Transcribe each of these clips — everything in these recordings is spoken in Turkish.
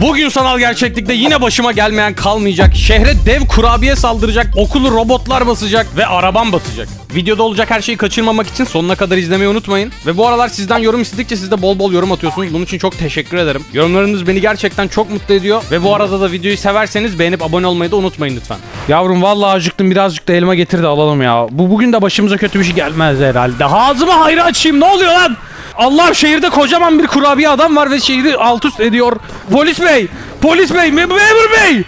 Bugün sanal gerçeklikte yine başıma gelmeyen kalmayacak. Şehre dev kurabiye saldıracak, okulu robotlar basacak ve arabam batacak. Videoda olacak her şeyi kaçırmamak için sonuna kadar izlemeyi unutmayın. Ve bu aralar sizden yorum istedikçe siz de bol bol yorum atıyorsunuz. Bunun için çok teşekkür ederim. Yorumlarınız beni gerçekten çok mutlu ediyor. Ve bu arada da videoyu severseniz beğenip abone olmayı da unutmayın lütfen. Yavrum vallahi acıktım birazcık da elma getir de alalım ya. Bu bugün de başımıza kötü bir şey gelmez herhalde. Ağzımı hayra açayım ne oluyor lan? Allah şehirde kocaman bir kurabiye adam var ve şehri alt üst ediyor. Polis bey! Polis bey! Me- memur bey!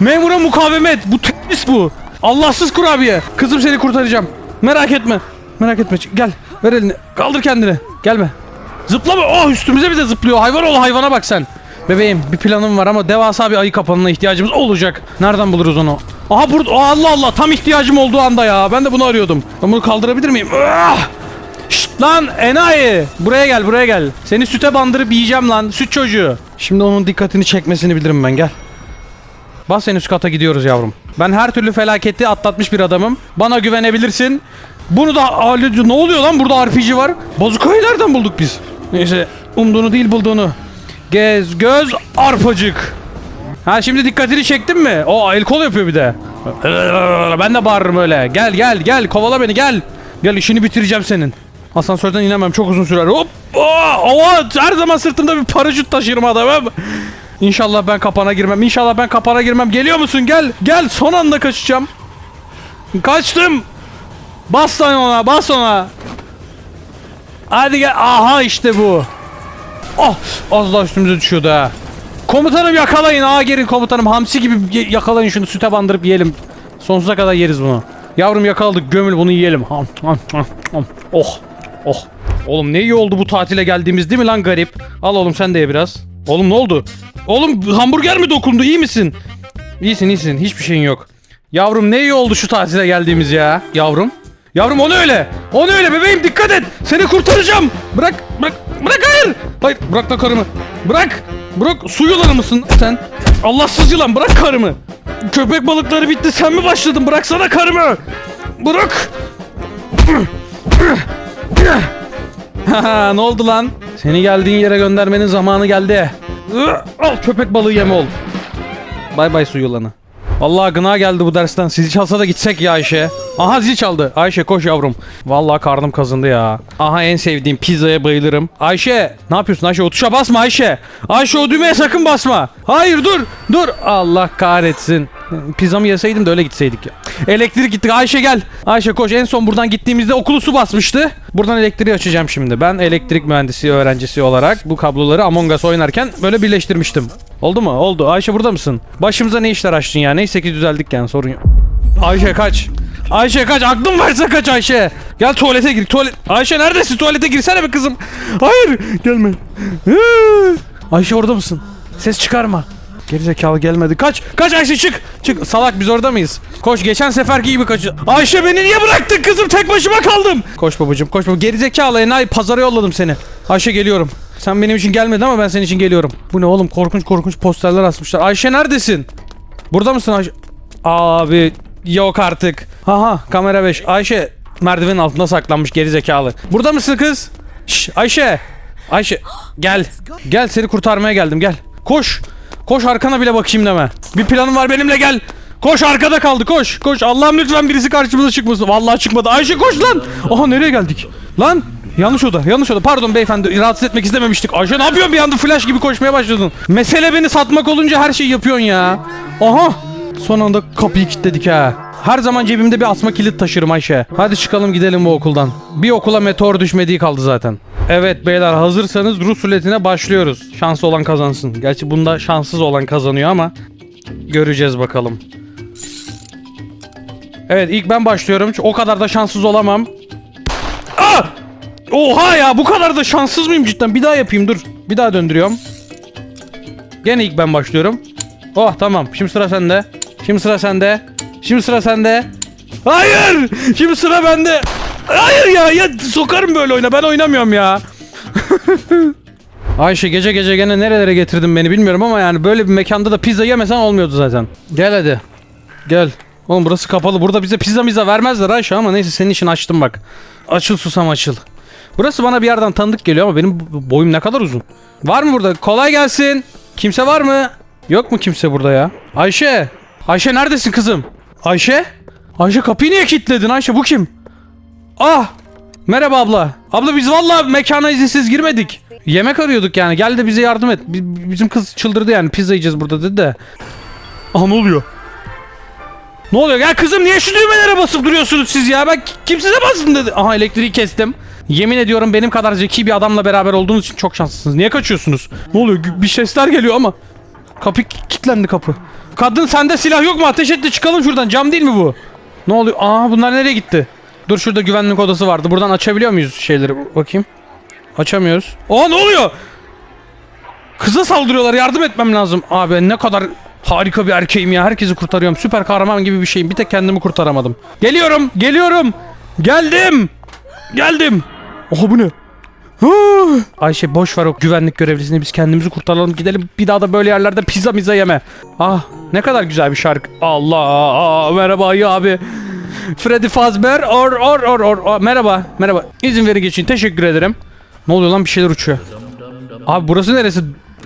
Memura mukavemet! Bu terörist bu! Allahsız kurabiye! Kızım seni kurtaracağım. Merak etme. Merak etme. Gel. Ver elini. Kaldır kendini. Gelme. Zıplama. Oh üstümüze bir de zıplıyor. Hayvan ol hayvana bak sen. Bebeğim bir planım var ama devasa bir ayı kapanına ihtiyacımız olacak. Nereden buluruz onu? Aha burada. Aa, Allah Allah tam ihtiyacım olduğu anda ya. Ben de bunu arıyordum. Ben bunu kaldırabilir miyim? Ah! Lan enayi. Buraya gel buraya gel. Seni süte bandırıp yiyeceğim lan. Süt çocuğu. Şimdi onun dikkatini çekmesini bilirim ben gel. Bas en üst kata gidiyoruz yavrum. Ben her türlü felaketi atlatmış bir adamım. Bana güvenebilirsin. Bunu da. Ne oluyor lan burada RPG var? Bazukayı nereden bulduk biz? Neyse umduğunu değil bulduğunu. Gez göz arpacık. Ha şimdi dikkatini çektin mi? O el kol yapıyor bir de. Ben de bağırırım öyle. Gel gel gel kovala beni gel. Gel işini bitireceğim senin. Asansörden inemem çok uzun sürer. Hop! Aa, her zaman sırtımda bir paraşüt taşırım adamım. İnşallah ben kapana girmem. İnşallah ben kapana girmem. Geliyor musun? Gel. Gel. Son anda kaçacağım. Kaçtım. Bas lan ona. Bas ona. Hadi gel. Aha işte bu. Oh. Az daha üstümüze düşüyordu ha. Komutanım yakalayın. Aa gelin komutanım. Hamsi gibi yakalayın şunu. Süte bandırıp yiyelim. Sonsuza kadar yeriz bunu. Yavrum yakaladık. Gömül bunu yiyelim. Oh. Oh. Oğlum ne iyi oldu bu tatile geldiğimiz değil mi lan garip? Al oğlum sen de ye biraz. Oğlum ne oldu? Oğlum hamburger mi dokundu? İyi misin? İyisin iyisin. Hiçbir şeyin yok. Yavrum ne iyi oldu şu tatile geldiğimiz ya. Yavrum. Yavrum onu öyle. Onu öyle bebeğim dikkat et. Seni kurtaracağım. Bırak bırak bırak hayır. Hayır bırak da karımı. Bırak. Bırak su yılanı mısın sen? Allahsız yılan bırak karımı. Köpek balıkları bitti sen mi başladın? Bıraksana karımı. Bırak. Ne oldu lan? Seni geldiğin yere göndermenin zamanı geldi. Al köpek balığı yeme ol. Bay bay su yılanı. Vallahi gına geldi bu dersten. Sizi çalsa da gitsek ya Ayşe. Aha zil çaldı. Ayşe koş yavrum. Vallahi karnım kazındı ya. Aha en sevdiğim pizzaya bayılırım. Ayşe ne yapıyorsun Ayşe? O tuşa basma Ayşe. Ayşe o düğmeye sakın basma. Hayır dur. Dur. Allah kahretsin. Pizzamı yeseydim de öyle gitseydik ya. Elektrik gitti. Ayşe gel. Ayşe koş. En son buradan gittiğimizde okulu su basmıştı. Buradan elektriği açacağım şimdi. Ben elektrik mühendisi öğrencisi olarak bu kabloları Among Us oynarken böyle birleştirmiştim. Oldu mu? Oldu. Ayşe burada mısın? Başımıza ne işler açtın ya? Neyse ki düzeldik yani sorun yok. Ayşe kaç. Ayşe kaç. Aklın varsa kaç Ayşe. Gel tuvalete gir. Tuvalet. Ayşe neredesin? Tuvalete girsene be kızım. Hayır. Gelme. Ayşe orada mısın? Ses çıkarma. Gerizekalı gelmedi. Kaç. Kaç Ayşe çık. Çık. Salak biz orada mıyız? Koş. Geçen seferki gibi kaç. Ayşe beni niye bıraktın kızım? Tek başıma kaldım. Koş babacığım. Koş babacığım. Gerizekalı enayi pazara yolladım seni. Ayşe geliyorum. Sen benim için gelmedin ama ben senin için geliyorum. Bu ne oğlum? Korkunç korkunç posterler asmışlar. Ayşe neredesin? Burada mısın Ayşe? Abi yok artık. Haha kamera 5. Ayşe merdivenin altında saklanmış geri zekalı. Burada mısın kız? Şş, Ayşe. Ayşe gel. Gel seni kurtarmaya geldim gel. Koş. Koş arkana bile bakayım deme. Bir planım var benimle gel. Koş arkada kaldı koş. Koş Allah'ım lütfen birisi karşımıza çıkmasın. Vallahi çıkmadı. Ayşe koş lan. Aha nereye geldik? Lan Yanlış oda, yanlış oda. Pardon beyefendi, rahatsız etmek istememiştik. Ayşe ne yapıyorsun bir anda flash gibi koşmaya başladın. Mesele beni satmak olunca her şeyi yapıyorsun ya. Aha! Son anda kapıyı kilitledik ha. Her zaman cebimde bir asma kilit taşırım Ayşe. Hadi çıkalım gidelim bu okuldan. Bir okula meteor düşmediği kaldı zaten. Evet beyler hazırsanız Rus ruletine başlıyoruz. Şanslı olan kazansın. Gerçi bunda şanssız olan kazanıyor ama göreceğiz bakalım. Evet ilk ben başlıyorum. O kadar da şanssız olamam. Ah! Oha ya bu kadar da şanssız mıyım cidden? Bir daha yapayım dur. Bir daha döndürüyorum. Gene ilk ben başlıyorum. Oh tamam. Şimdi sıra sende. Şimdi sıra sende. Şimdi sıra sende. Hayır! Şimdi sıra bende. Hayır ya ya sokarım böyle oyuna. Ben oynamıyorum ya. Ayşe gece gece gene nerelere getirdin beni bilmiyorum ama yani böyle bir mekanda da pizza yemesen olmuyordu zaten. Gel hadi. Gel. Oğlum burası kapalı. Burada bize pizza miza vermezler Ayşe ama neyse senin için açtım bak. Açıl susam açıl. Burası bana bir yerden tanıdık geliyor ama benim boyum ne kadar uzun. Var mı burada? Kolay gelsin. Kimse var mı? Yok mu kimse burada ya? Ayşe! Ayşe neredesin kızım? Ayşe? Ayşe kapıyı niye kilitledin Ayşe bu kim? Ah! Merhaba abla. Abla biz valla mekana izinsiz girmedik. Yemek arıyorduk yani. Gel de bize yardım et. Bi- Bizim kız çıldırdı yani. Pizza yiyeceğiz burada dedi de. Aha ne oluyor? Ne oluyor? Ya kızım niye şu düğmelere basıp duruyorsunuz siz ya? Ben kim size bastın dedi. Aha elektriği kestim. Yemin ediyorum benim kadar zeki bir adamla beraber olduğunuz için çok şanslısınız. Niye kaçıyorsunuz? Ne oluyor? Bir sesler geliyor ama. Kapı ki- kilitlendi kapı. Kadın sende silah yok mu? Ateş etti çıkalım şuradan. Cam değil mi bu? Ne oluyor? Aa bunlar nereye gitti? Dur şurada güvenlik odası vardı. Buradan açabiliyor muyuz şeyleri? Bakayım. Açamıyoruz. Aa ne oluyor? Kıza saldırıyorlar. Yardım etmem lazım. Abi ne kadar harika bir erkeğim ya. Herkesi kurtarıyorum. Süper kahraman gibi bir şeyim. Bir tek kendimi kurtaramadım. Geliyorum. Geliyorum. Geldim. Geldim. Oha bu ne? Ayşe boş ver o güvenlik görevlisini biz kendimizi kurtaralım gidelim bir daha da böyle yerlerde pizza miza yeme. Ah ne kadar güzel bir şarkı. Allah merhaba ayı abi. Freddy Fazbear or or or or merhaba merhaba izin verin geçin teşekkür ederim. Ne oluyor lan bir şeyler uçuyor. Abi burası neresi?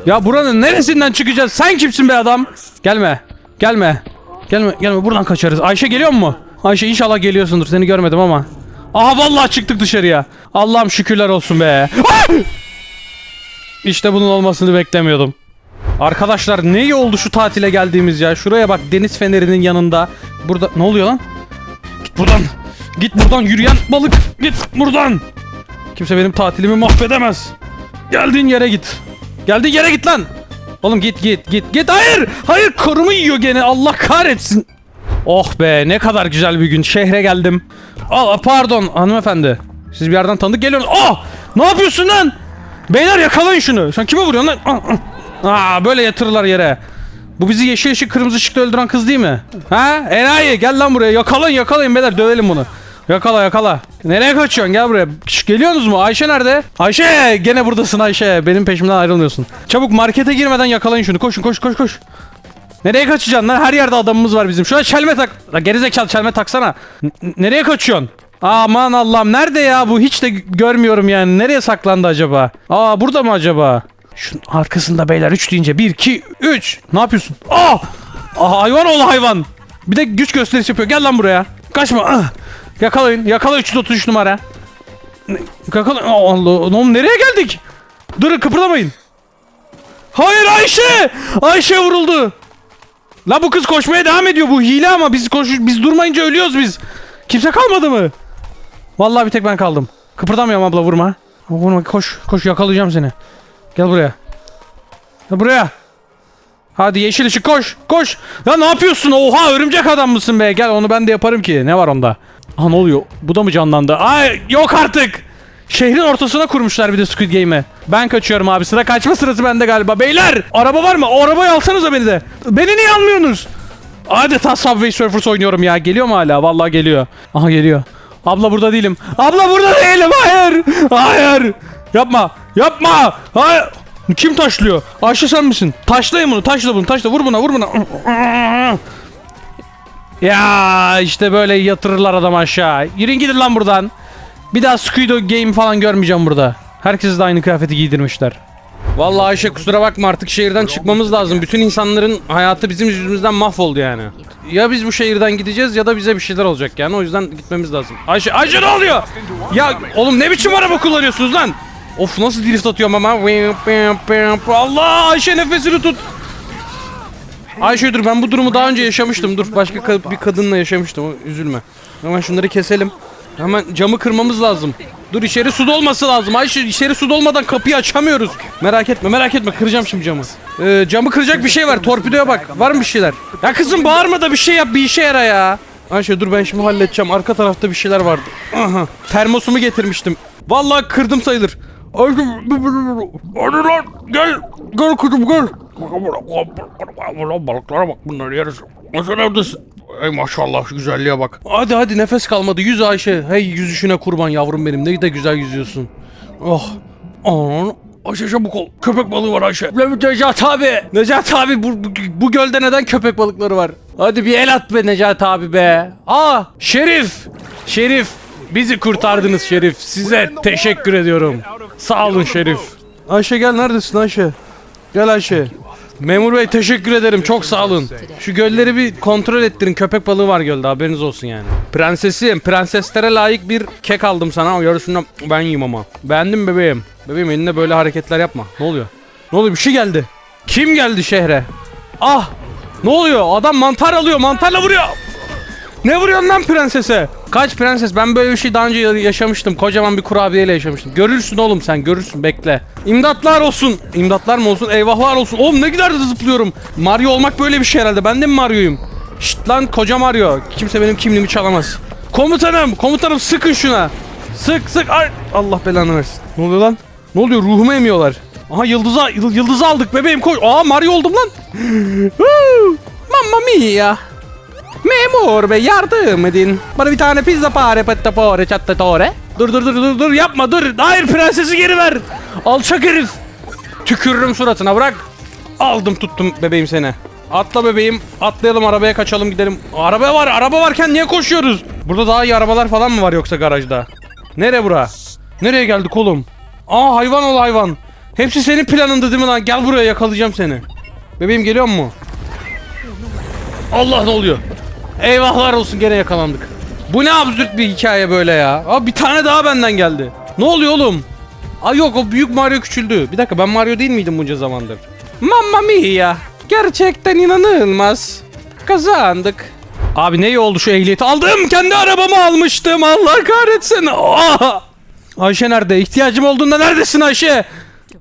Ya buranın neresinden çıkacağız? Sen kimsin be adam? Gelme. Gelme. Gelme. Gelme. Buradan kaçarız. Ayşe geliyor mu? Ayşe inşallah geliyorsundur. Seni görmedim ama. Aha vallahi çıktık dışarıya. Allah'ım şükürler olsun be. Ah! İşte bunun olmasını beklemiyordum. Arkadaşlar ne iyi oldu şu tatile geldiğimiz ya. Şuraya bak deniz fenerinin yanında. Burada ne oluyor lan? Buradan. Git buradan yürüyen balık. Git buradan. Kimse benim tatilimi mahvedemez. Geldiğin yere git. Geldiğin yere git lan. Oğlum git git git git. Hayır. Hayır korumu yiyor gene. Allah kahretsin. Oh be ne kadar güzel bir gün. Şehre geldim. Aa pardon hanımefendi. Siz bir yerden tanıdık geliyorsunuz. Oh! Ne yapıyorsun lan? Beyler yakalayın şunu. Sen kime vuruyorsun lan? Ah, ah. Aa böyle yatırırlar yere. Bu bizi yeşil ışık kırmızı ışıkta öldüren kız değil mi? Ha? Enayi gel lan buraya. Yakalayın yakalayın beyler dövelim bunu. Yakala yakala. Nereye kaçıyorsun? Gel buraya. Şş, geliyorsunuz mu? Ayşe nerede? Ayşe! Gene buradasın Ayşe. Benim peşimden ayrılmıyorsun. Çabuk markete girmeden yakalayın şunu. Koşun koş koş koş. Nereye kaçacaksın lan? Her yerde adamımız var bizim. Şuna çelme tak. La gerizekalı çelme taksana. N- nereye kaçıyorsun? Aman Allah'ım nerede ya bu? Hiç de görmüyorum yani. Nereye saklandı acaba? Aa burada mı acaba? Şunun arkasında beyler 3 deyince 1 2 3. Ne yapıyorsun? Aa! Aa hayvan oğlu hayvan. Bir de güç gösterisi yapıyor. Gel lan buraya. Kaçma. Ah! Yakalayın. Yakala 333 numara. Aa, Allah. Oğlum nereye geldik? Durun kıpırdamayın. Hayır Ayşe! Ayşe vuruldu. La bu kız koşmaya devam ediyor. Bu hile ama biz koş biz durmayınca ölüyoruz biz. Kimse kalmadı mı? Vallahi bir tek ben kaldım. Kıpırdamıyorum abla vurma. Vurma koş koş yakalayacağım seni. Gel buraya. Gel buraya. Hadi yeşil ışık koş koş. Ya ne yapıyorsun? Oha örümcek adam mısın be? Gel onu ben de yaparım ki. Ne var onda? Ha ne oluyor? Bu da mı canlandı? Ay yok artık. Şehrin ortasına kurmuşlar bir de Squid Game'i. Ben kaçıyorum abi. Sıra kaçma sırası bende galiba. Beyler! Araba var mı? O arabayı alsanıza beni de. Beni niye almıyorsunuz? Adeta Subway Surfers oynuyorum ya. Geliyor mu hala? Vallahi geliyor. Aha geliyor. Abla burada değilim. Abla burada değilim. Hayır. Hayır. Yapma. Yapma. Hayır. Kim taşlıyor? Ayşe sen misin? Taşlayın bunu. Taşla bunu. Taşla. Vur buna. Vur buna. Ya işte böyle yatırırlar adam aşağı. Yürüyün gidin lan buradan. Bir daha Squid Game falan görmeyeceğim burada. Herkes de aynı kıyafeti giydirmişler. Vallahi Ayşe kusura bakma artık şehirden çıkmamız lazım. Bütün insanların hayatı bizim yüzümüzden mahvoldu yani. Ya biz bu şehirden gideceğiz ya da bize bir şeyler olacak yani. O yüzden gitmemiz lazım. Ayşe, Ayşe ne oluyor? Ya oğlum ne biçim araba kullanıyorsunuz lan? Of nasıl drift atıyorum ama. Allah Ayşe nefesini tut. Ayşe dur ben bu durumu daha önce yaşamıştım. Dur başka ka- bir kadınla yaşamıştım. Üzülme. Hemen şunları keselim. Hemen camı kırmamız lazım. Dur içeri su dolması lazım. Ayşe içeri su dolmadan kapıyı açamıyoruz. Merak etme merak etme kıracağım şimdi camı. Ee, camı kıracak bir şey var. Torpidoya bak. Var mı bir şeyler? Ya kızım bağırma da bir şey yap bir işe yara ya. Ayşe dur ben şimdi halledeceğim. Arka tarafta bir şeyler vardı. Aha. Termosumu getirmiştim. Vallahi kırdım sayılır. Hadi lan gel. Gel kızım gel. Balıklara bak bunları yeriz. Ayşe neredesin? Ey maşallah şu güzelliğe bak. Hadi hadi nefes kalmadı. Yüz Ayşe. Hey yüzüşüne kurban yavrum benim. Ne de güzel yüzüyorsun. Oh. Anan. Ayşe çabuk ol. Köpek balığı var Ayşe. Necati abi. Necati abi bu, bu, bu gölde neden köpek balıkları var? Hadi bir el at be Necati abi be. Aa Şerif. Şerif. Bizi kurtardınız Şerif. Size teşekkür ediyorum. Sağ olun Şerif. Ayşe gel neredesin Ayşe? Gel Ayşe. Memur bey teşekkür ederim. Çok sağ olun. Şu gölleri bir kontrol ettirin. Köpek balığı var gölde haberiniz olsun yani. Prensesim. Prenseslere layık bir kek aldım sana. O yarısından ben yiyeyim ama. Beğendim bebeğim. Bebeğim elinde böyle hareketler yapma. Ne oluyor? Ne oluyor? Bir şey geldi. Kim geldi şehre? Ah! Ne oluyor? Adam mantar alıyor. Mantarla vuruyor. Ne vuruyorsun lan prensese? Kaç prenses? Ben böyle bir şey daha önce yaşamıştım. Kocaman bir kurabiyeyle yaşamıştım. Görürsün oğlum sen görürsün bekle. İmdatlar olsun. İmdatlar mı olsun? Eyvahlar olsun. Oğlum ne da zıplıyorum. Mario olmak böyle bir şey herhalde. Ben de mi Mario'yum? Şşt lan koca Mario. Kimse benim kimliğimi çalamaz. Komutanım, komutanım sıkın şuna. Sık sık. Ay. Allah belanı versin. Ne oluyor lan? Ne oluyor? Ruhumu emiyorlar. Aha yıldıza yıl- yıldızı aldık bebeğim koş. Aa Mario oldum lan. Mamma mia. Memur bey yardım edin. Bana bir tane pizza pare pattapore çattatore. Dur dur dur dur dur yapma dur. Hayır prensesi geri ver. Alçak herif. Tükürürüm suratına bırak. Aldım tuttum bebeğim seni. Atla bebeğim. Atlayalım arabaya kaçalım gidelim. Araba var. Araba varken niye koşuyoruz? Burada daha iyi arabalar falan mı var yoksa garajda? Nere bura? Nereye geldik oğlum? Aa hayvan ol hayvan. Hepsi senin planında değil mi lan? Gel buraya yakalayacağım seni. Bebeğim geliyor mu? Allah ne oluyor? Eyvahlar olsun gene yakalandık. Bu ne absürt bir hikaye böyle ya. Aa bir tane daha benden geldi. Ne oluyor oğlum? Ay yok o büyük Mario küçüldü. Bir dakika ben Mario değil miydim bunca zamandır? Mamma mia. Gerçekten inanılmaz. Kazandık. Abi ne iyi oldu şu ehliyeti aldım. Kendi arabamı almıştım. Allah kahretsin. Aa! Ayşe nerede? İhtiyacım olduğunda neredesin Ayşe?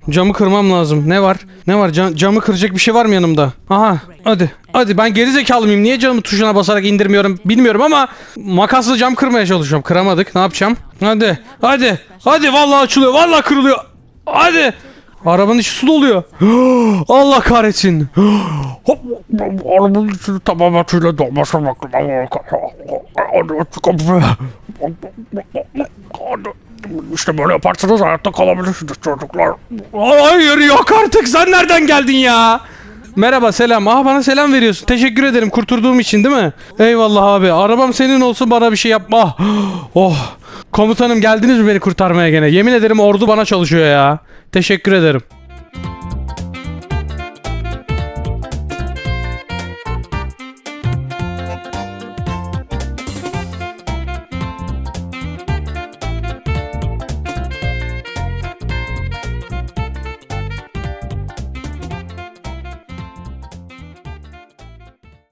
Camı kırmam lazım. Ne var? Ne var? Cam- camı kıracak bir şey var mı yanımda? Aha. Hadi. Hadi ben geri zekalı mıyım? Niye camı tuşuna basarak indirmiyorum bilmiyorum ama makasla cam kırmaya çalışıyorum. Kıramadık. Ne yapacağım? Hadi. Hadi. Hadi vallahi açılıyor. Vallahi kırılıyor. Hadi. Arabanın içi su doluyor. Allah kahretsin. Hop, Arabanın içi tamamıyla dolmasına bakın. İşte böyle yaparsanız hayatta kalabilirsiniz çocuklar. Hayır yok artık sen nereden geldin ya? Merhaba selam. Aha bana selam veriyorsun. Teşekkür ederim kurturduğum için değil mi? Eyvallah abi. Arabam senin olsun bana bir şey yapma. Oh. Komutanım geldiniz mi beni kurtarmaya gene? Yemin ederim ordu bana çalışıyor ya. Teşekkür ederim.